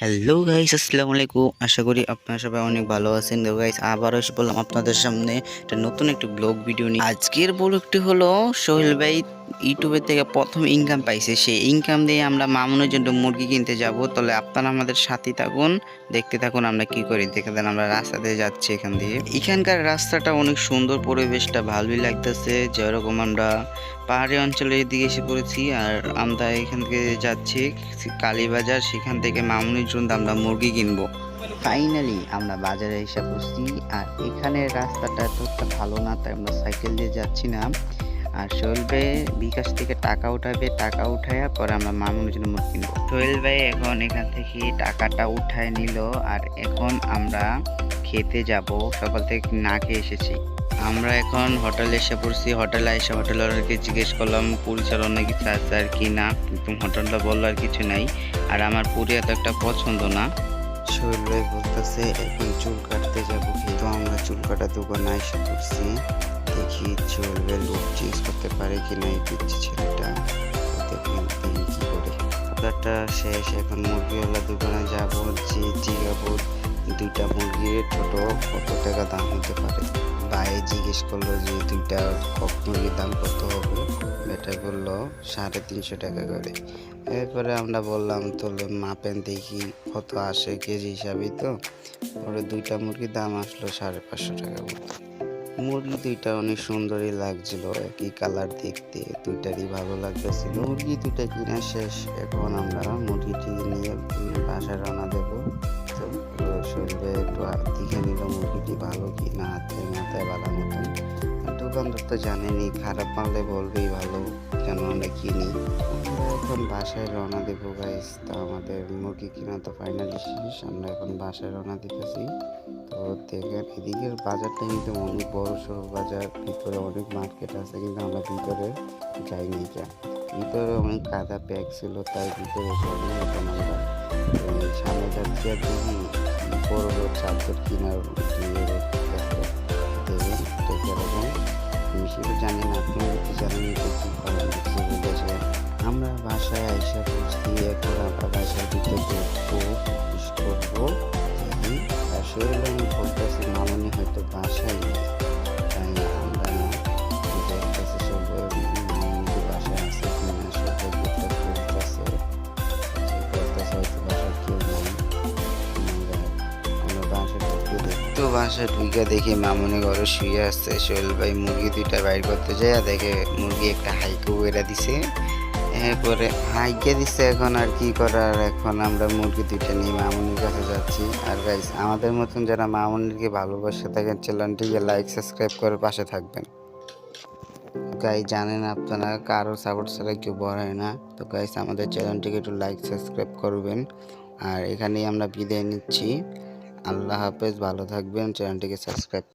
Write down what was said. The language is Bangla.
হ্যালো গাইস আসসালামু আলাইকুম। আশা করি আপনারা সবাই অনেক ভালো আছেন। তো গাইস আবারও এসে বললাম আপনাদের সামনে একটা নতুন একটি ব্লগ ভিডিও নিয়ে। আজকের ব্লগটি হলো সোহেল ভাই ইউটিউবের থেকে প্রথম ইনকাম পাইছে সেই ইনকাম দিয়ে আমরা মামুনের জন্য মুরগি কিনতে যাব। তাহলে আপনারা আমাদের সাথে থাকুন, দেখতে থাকুন আমরা কি করি। দেখে দেন আমরা রাস্তাতে যাচ্ছি এখান দিয়ে। এখানকার রাস্তাটা অনেক সুন্দর, পরিবেশটা ভালোই লাগতেছে। যেরকম আমরা পাহাড়ি অঞ্চলের দিকে এসে পড়েছি আর আমরা এখান থেকে যাচ্ছি, কালীবাজার। সেখান থেকে মামুনির জন্য আমরা মুরগি কিনবো। ফাইনালি আমরা বাজারে এসে পড়ছি আর এখানে রাস্তাটা এতটা ভালো না, তাই আমরা সাইকেল দিয়ে যাচ্ছি না। আর সোহেল ভাই বিকাশ থেকে টাকা উঠাবে, টাকা উঠায়া পরে আমরা মামুনের জন্য মুরগি কিনবো। সোহেল ভাই এখন এখান থেকে টাকাটা উঠায় নিল আর এখন আমরা খেতে যাব। সকাল থেকে না খেয়ে এসেছি। আমরা এখন হোটেলে এসে পড়ছি। হোটেলে এসে হোটেলওয়ালাকে জিজ্ঞেস করলাম পরিচালনা কিছু আছে আর কি না? কিন্তু হোটেলটা বলল আর কিছু নাই। আর আমার পুরি এত একটা পছন্দ না। ভাই বলতেছে, এখন চুল কাটতে যাব কিন্তু আমরা চুল কাটা দোকানে এসে পড়ছি। দেখি জিজ্ঞেস করতে পারে কি না এই পিচ্ছি ছেলেটা? দেখি দেখি কি করে? ব্যাপারটা শেষ, এখন মুরগিওয়ালা দোকানে যাব, যে জিগাবো দুইটা মুরগির ছোট কত টাকা দাম হতে পারে? ভাই জিজ্ঞেস করল যে দুইটা কক মুরগির দাম কত হবে? এটা বলল, সাড়ে তিনশো টাকা করে। এরপরে আমরা বললাম তাহলে মাপেন দেখি কত আসে কেজি হিসাবেই তো? পরে দুইটা মুরগির দাম আসলো সাড়ে পাঁচশো টাকা মতো। মুরগি দুইটা অনেক সুন্দরই লাগছিল, একই কালার দেখতে, দুইটারই ভালো লাগতেছিল। মুরগি দুইটা কিনা শেষ, এখন আমরা মুরগিটি নিয়ে বাসায় রওনা দেব। তো শরীরে একটু দেখে নিল মুরগিটি ভালো কি না হাতে মাথায় ভালো মতন। দোকানদার তো জানেনি খারাপ মানলে বলবেই ভালো কেন আমরা কিনি। এখন বাসায় রওনা দেবো গাইস তো আমাদের মুরগি কিনা তো ফাইনালি শেষ আমরা এখন বাসায় রওনা দিতেছি। তো দেখেন, এদিকের বাজারটা কিন্তু অনেক বড় সড়ো বাজার, ভিতরে অনেক মার্কেট আছে, কিন্তু আমরা ভিতরে যাইনি কেন ভিতরে অনেক কাদা প্যাক ছিল, তাই ভিতরে যাইনি, এখন আমরা সামনে যাচ্ছি আর দেখি বড় বড় চাদর কিনার দেখেন, দেখে সেটা জানি না, আপনারা কি জানেন কি করেন বলেছে আমরা বাসায় আইসা খুঁজতে এখন আমরা বাসার ভিতরে দেখব করব। আসলে আমি বলতেছি, মামনি হয়তো বাসায় ঢুকে দেখি মামনি ঘরে শুয়ে আসছে সোহেল ভাই মুরগি দুইটা বাইর করতে যায় দেখে মুরগি একটা হাইকো বেড়া দিছে। এরপরে হাইকে দিচ্ছে এখন আর কি করার? এখন আমরা মুরগি দুইটা নিয়ে মামুনির কাছে যাচ্ছি। আর গাইস আমাদের মতন যারা মামুনিকে ভালোবাসে থাকেন চ্যানেলটিকে লাইক সাবস্ক্রাইব করে পাশে থাকবেন। গাই জানেন আপনারা, কারও সাপোর্ট ছাড়া কেউ বড় না। তো গাইস আমাদের চ্যানেলটিকে একটু লাইক সাবস্ক্রাইব করবেন। আর এখানেই আমরা বিদায় নিচ্ছি। আল্লাহ হাফেজ ভালো থাকবেন। চ্যানেলটিকে সাবস্ক্রাইব